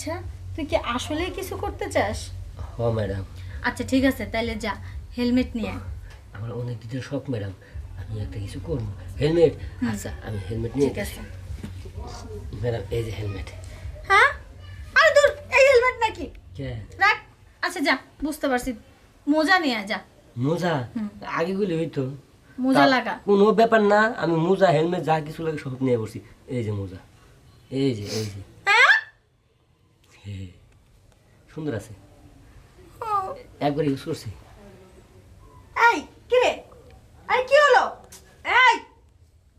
আচ্ছা তুই কি আসলে কিছু করতে চাস? হ ম্যাডাম। আচ্ছা ঠিক আছে তাহলে যা হেলমেট নিয়ে আয়। আমার অনেক দিনের শখ ম্যাডাম। আমি একটা কিছু করব। হেলমেট? আচ্ছা আমি হেলমেট নিয়ে ঠিক আছে। ম্যাডাম এই যে হেলমেট। হ্যাঁ? আরে দূর এই হেলমেট নাকি? কে? রাখ। আচ্ছা যা বুঝতে পারছি। মোজা নিয়ে আয়, যা। মোজা? আগে গুলি হইতো। মোজা তা- লাগা। কোনো ব্যাপার না আমি মোজা হেলমেট যা কিছু লাগে সব নিয়ে বসছি এই যে মোজা। এই যে এই যে। সুন্দর আছে। ও, একবার ইউজ করছি। এই কি রে? আরে কি হলো? এই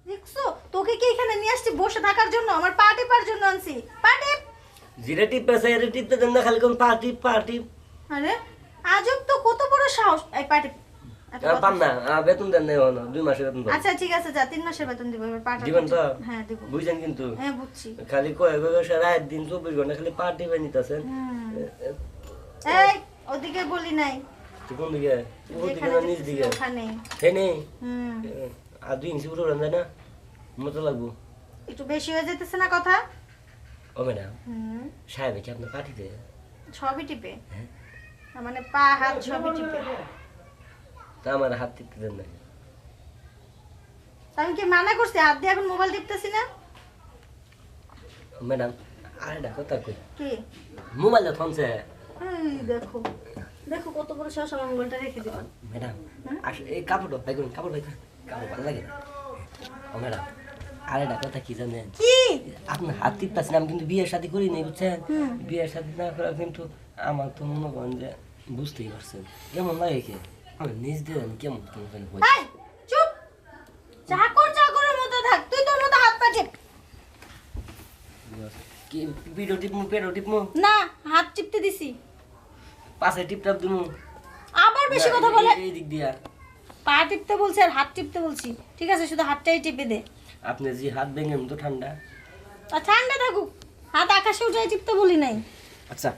দেখছ? তোকে কি এখানে নিয়ে আসছি বসে থাকার জন্য? আমার পা টিপার জন্য আনছি। পা টিপ। জিরে টিপ আছে এর টিপতে দেন না খালি কোন পার্টি পার্টি আরে আজব তো কত বড় সাহস। এই পা টিপ। এত না বেতন দেন না দুই মাসের বেতন আচ্ছা ঠিক আছে যা তিন মাসের বেতন দিব এবার পা দিবেন তো? হ্যাঁ দিব। বুঝছেন কিন্তু? হ্যাঁ বুঝছি। খালি কয় কয় রাত দিন চব্বিশ ঘণ্টা খালি পার্টি বাই নিতেছেন এই ওদিকে বলি নাই। কোন দিকে? ওর না নিচ দিকে? ওখানে হে হুম। আর দুই ইঞ্চি না? মতো লাগবো। একটু বেশি হয়ে যেতেছে না কথা? ও ম্যাডাম হুম। সাহেব সবই টিপে? হ্যাঁ। মানে পা হাত সবই টিপে। তা আমার হাত টিপতে দেন না আমি কি মানা করছি? হাত দিয়ে এখন মোবাইল টিপতেছি না? ম্যাডাম আরে ডাকো তা কই? কি? মোবাইলটা এই দেখো দেখো কত বড় সাহস আমার মোবাইলটা রেখে ম্যাডাম আসলে এই কাপড়টা ভাই করুন কাপড় ভাই কাপড় ভালো লাগে ও ম্যাডাম আরে তা কি জানেন? কি? আপনার হাত টিপতেছেন আমি কিন্তু বিয়ের শাদী করি নাই বুঝছেন? বিয়ের শাদী না করা কিন্তু আমার তো মনে করেন যে বুঝতেই পারছেন। কেমন লাগে কে? নিজ কেমন কেমন চুপ! চাকর চাকরের মতো থাক তুই তোর মতো হাত টিপ কি ভিডিও পেডো টিপমু? না হাত টিপতে দিছি। পাশে দিমু। আবার বেশি কথা বলে এই দিক দিয়া পা টিপতে বলছি আর হাত টিপতে বলছি। ঠিক আছে শুধু হাতটাই টিপে দে। আপনি যে হাত তো ঠান্ডা। আর ঠান্ডা থাকুক। হাত আকাশে উঠে টিপতে বলি নাই। আচ্ছা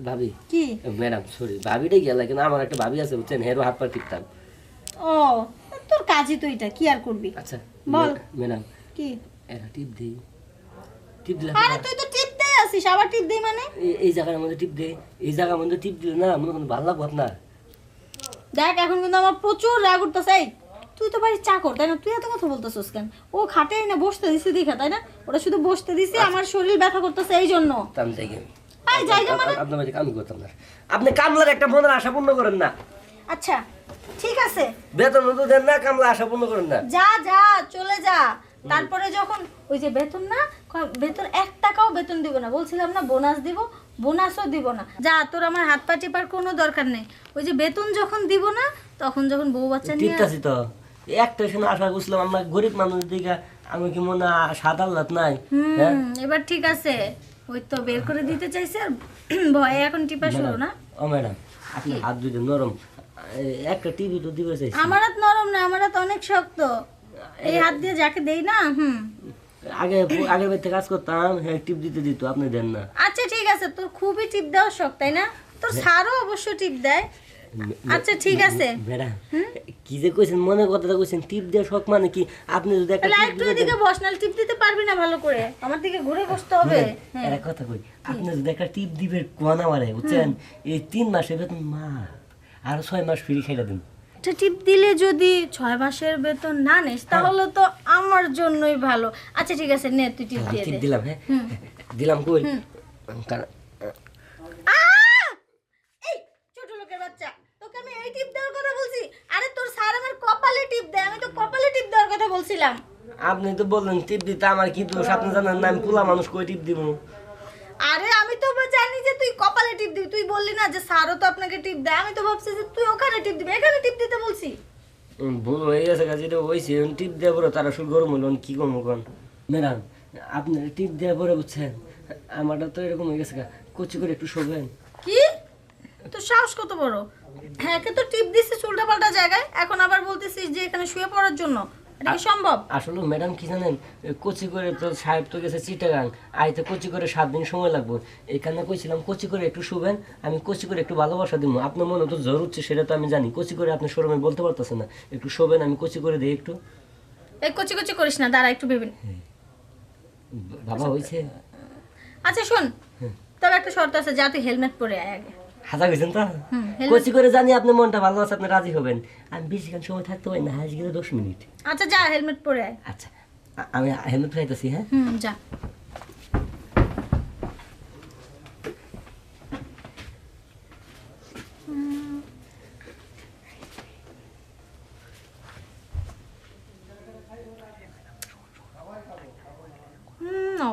ভাবি। কি? ম্যাডাম সরি ভাবিটাই গেল কিন্তু আমার একটা ভাবি আছে বুঝছেন হেরো হাত পা টিপতাম। ও তোর কাজই তো এটা কি আর করবি? আচ্ছা বল। ম্যাডাম কি? এরা টিপ দেই। টিপ দিলে আরে তুই তো টিপ দিয়ে আসিস আবার টিপ দিই মানে? এই- জায়গার মধ্যে টিপ দে এই জায়গার মধ্যে টিপ দিলে না মনে করেন ভালো লাগবো আপনার। দেখ এখন কিন্তু আমার প্রচুর রাগ উঠতেছে তুই তো বাড়ির চাকর তাই না? তুই এত কথা বলতেছিস কেন? ও খাটে না বসতে দিছি দেখা তাই না? ওটা শুধু বসতে দিছি আমার শরীর ব্যথা করতেছে এই জন্য তাম থেকে এই জায়গা মানে? আপনার বাড়ি কামি করতাম না। আপনি কামলার একটা মনের আশা পূর্ণ করেন না। আচ্ছা ঠিক আছে। বেতন তো দেন না কামলা আশা পূর্ণ করেন না। যা যা চলে যা। তারপরে যখন ওই যে বেতন না বেতন এক টাকাও বেতন দিব না। বলছিলাম না বোনাস দিব বোনাসও দিব না। যা তোর আমার হাত পা টিপার কোনো দরকার নেই। ওই যে বেতন যখন দিব না তখন যখন বউ বাচ্চা নিয়ে টিপতাছি তো। একটা সময় আশা করছিলাম আমরা গরিব মানুষ দিকে আমি কি মনে হয় সাদা লাত নাই? হ্যাঁ? এবার ঠিক আছে। ওই তো বের করে দিতে চাইছে আর ভয়ে এখন টিপা শুরু না? ও ম্যাডাম আপনি হাত দুটো নরম। একটা টিভি তো দিবে চাইছি। আমার হাত নরম না আমার হাত অনেক শক্ত। এই হাত দিয়ে যাকে দেই না হুম। আগে আগের বাড়িতে কাজ করতাম হ্যাঁ টিপ দিতে দিত আপনি দেন না। আচ্ছা ঠিক আছে তোর খুবই টিপ দেওয়ার শখ তাই না? তোর সারও অবশ্য টিপ দেয়। আচ্ছা ঠিক আছে। কি যে কইছেন মনে কথাটা কইছেন টিপ দেওয়া শখ মানে কি? আপনি যদি একটা এদিকে বস নাহলে টিপ দিতে পারবি না ভালো করে। আমার দিকে ঘুরে বসতে হবে। হ্যাঁ কথা কই আপনি যদি একটা টিপ দিবে কোয়ানা মারে বুঝছেন? এই তিন মাসে বেতন মা আর ছয় মাস ফ্রি খাইলা দিন। একটা টিপ দিলে যদি ছয় মাসের বেতন না নিস তাহলে তো আমার জন্যই ভালো। আচ্ছা ঠিক আছে নে তুই টিপ দিয়ে টিপ দিলাম হ্যাঁ। দিলাম কই কারণ আহ! এই ছোট লোকের বাচ্চা তোকে আমি এই টিপ দেওয়ার কথা বলছি আরে তোর স্যার আমার কপালে টিপ দেয় আমি তো কপালে টিপ দেওয়ার কথা বলছিলাম। আপনি তো বললেন টিপ দিতে আমার কি দোষ? আপনি জানেন না আমি পোলা মানুষ কই টিপ দিব? আরে আমি তো জানি যে তুই কপালে টিপ দিবি তুই বললি না যে স্যারও তো আপনাকে টিপ দেয় আমি তো ভাবছি যে তুই ওখানে টিপ দিবি এখানে টিপ দিতে বলছি। ভুল হয়ে গেছে কাজে এটা হয়েছে টিপ দেওয়ার পরে তারা শুধু গরম হলো কি করব কোন ম্যাডাম আপনি টিপ দেওয়ার পরে বুঝছেন আমারটা তো এরকম হয়ে গেছে। কচি করে একটু শোবেন। কি? তোর সাহস কত বড়? হ্যাঁ একে তো টিপ দিছিস উল্টা পাল্টা জায়গায়। এখন আবার বলতেছিস যে এখানে শুয়ে পড়ার জন্য। এটা কি সম্ভব? আসলে ম্যাডাম কি জানেন কচি করে তো সাহেব তো গেছে চিটাগাং। আইতে কচি করে সাত দিন সময় লাগবে। এখানে কইছিলাম কচি করে একটু শুবেন আমি কচি করে একটু ভালোবাসা দিব আপনার মনে তো জ্বর উঠছে সেটা তো আমি জানি। কচি করে আপনি শোরুমে বলতে পারতেছেন না। একটু শোবেন আমি কচি করে দিই একটু। এই কচি কচি করিস না দাঁড়া একটু ভেবে বাবা হয়েছে আচ্ছা শোন। তবে একটা শর্ত আছে যাতে হেলমেট পরে আয় আগে। হাজা গেছেন তো? কচি করে জানি আপনি মনটা ভালো আছে আপনি রাজি হবেন। আমি বেশিক্ষণ সময় থাকতে পারি না হাজ গেলে দশ মিনিট। আচ্ছা যা হেলমেট পরে আয়। আচ্ছা আমি হেলমেট ফেলাইতেছি হ্যাঁ? হুম যা।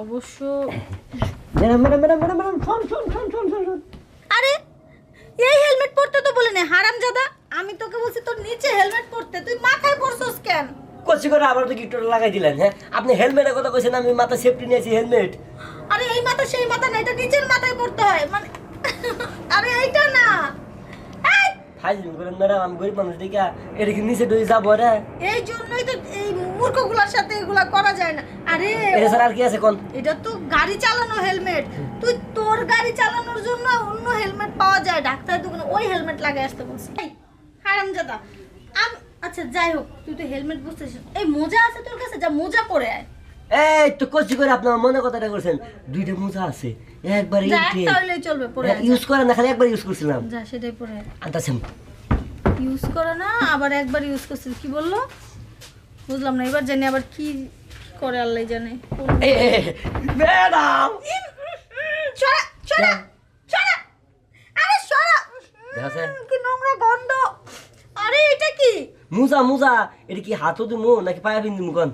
অবশ্য madam madam madam madam madam শোন শোন শোন শোন শোন শোন আরে এই হেলমেট পরতে তো বলে নে হারামজাদা আমি তোকে বলছি তোর নিচে হেলমেট পরতে তুই মাথায় পরছস কেন? কচি করে আবার তো গিফট লাগাই দিলেন হ্যাঁ? আপনি হেলমেটের কথা কইছেন আমি মাথা সেফটি নিয়েছি হেলমেট আরে এই মাথা সেই মাথা না এটা নিচের মাথায় পড়তে হয় মানে আরে এইটা না। এই, করেন ম্যাডাম আমি গরিব মানুষ দেখে এটা কি নিচে ডুয়ে যাব রে এই জন্যই তো এই মূর্খগুলোর সাথে এগুলা করা যায় না। আরে এটা স্যার আর কি আছে কোন? এটা তো গাড়ি চালানো হেলমেট। তুই তোর গাড়ি চালানোর জন্য অন্য হেলমেট পাওয়া যায় দোকানে ওই হেলমেট লাগাই আসতে বলছি। হারামজাদা। আম আচ্ছা যাই হোক তুই তো হেলমেট বুঝতেছিস। এই মোজা আছে তোর কাছে যা মোজা পরে আয়। এই তো কচি করে আপনার মনে কথাটা করছেন দুইটা মোজা আছে একবার চলবে পরে ইউজ করেন না খালি একবার ইউজ করছিলাম। যা সেটাই পরে। আনতাছেন। ইউজ করে না আবার একবার ইউজ করছিল কি বলল? বুঝলাম না এবার জানি আবার কি করে আল্লাহ জানে। ম্যাডাম! সরা সরা সরা আরে সরা কি নোংরা গন্ধ। আরে এটা কি? মুজা মুজা এটা কি হাতও দিমু নাকি পায়ে পিন দিমু কোন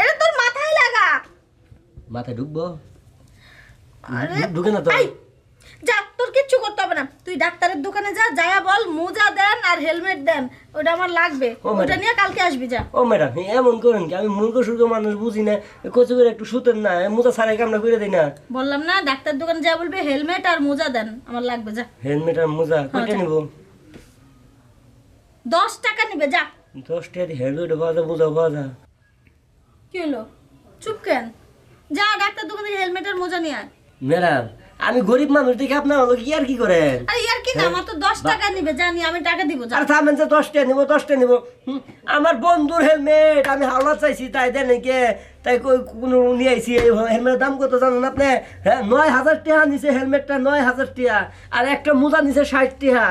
এটা তোর মাথায় লাগা মাথায় ঢুকবো? ঢুকে না তো? যা তোর কিচ্ছু করতে হবে না। তুই ডাক্তারের দোকানে যা যায়া বল মোজা দেন আর হেলমেট দেন ওটা আমার লাগবে। ওটা নিয়ে কালকে আসবি যা। ও ম্যাডাম এমন করেন কি? আমি মূর্খ সুর্খ মানুষ বুঝি না। কচি করে একটু না মুজা কামনা করে দেই না। বললাম না ডাক্তার দোকানে যা বলবে হেলমেট আর মোজা দেন আমার লাগবে যা। হেলমেট আর মোজা কয়টা নিব? দশ টাকা নিবে যা। দশ টাকা হেলমেট যায় মোজা পাওয়া কি হলো? চুপ কেন? যা ডাক্তার দোকান থেকে হেলমেট আর মোজা নিয়ে আয়। ম্যাডাম আমি গরিব মানুষ দেখে আপনার হলো কি আর কি করেন? আরে ইয়ার কি না আমার তো দশ টাকা নিবে জানি আমি টাকা দিব আর থামেন যে দশটা নিব দশটা নিব। হুম, আমার বন্ধুর হেলমেট আমি হাওলা চাইছি তাই দেন কে তাই কই কোনো নিয়ে আইছি এই হেলমেটের দাম কত জানেন আপনি? হ্যাঁ নয় হাজার টাকা নিছে হেলমেটটা নয় হাজার টাকা। আর একটা মোজা নিছে ষাট টাকা।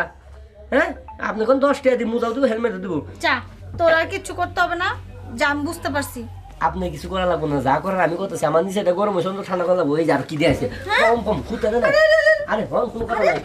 হ্যাঁ আপনি কোন দশ টাকা দিব মোজাও দিব হেলমেটও দিব। যা তোর আর কিচ্ছু করতে হবে না। আমি বুঝতে পারছি। আপনি কিছু করা লাগবে না যা করার আমি করতেছি। আমার নিচে এটা গরম হয়েছে ঠান্ডা করা লাগবে এই যে আর কি দিয়ে আছে? কম কম খুঁজতে না। আরে হন কোনো কথা নাই।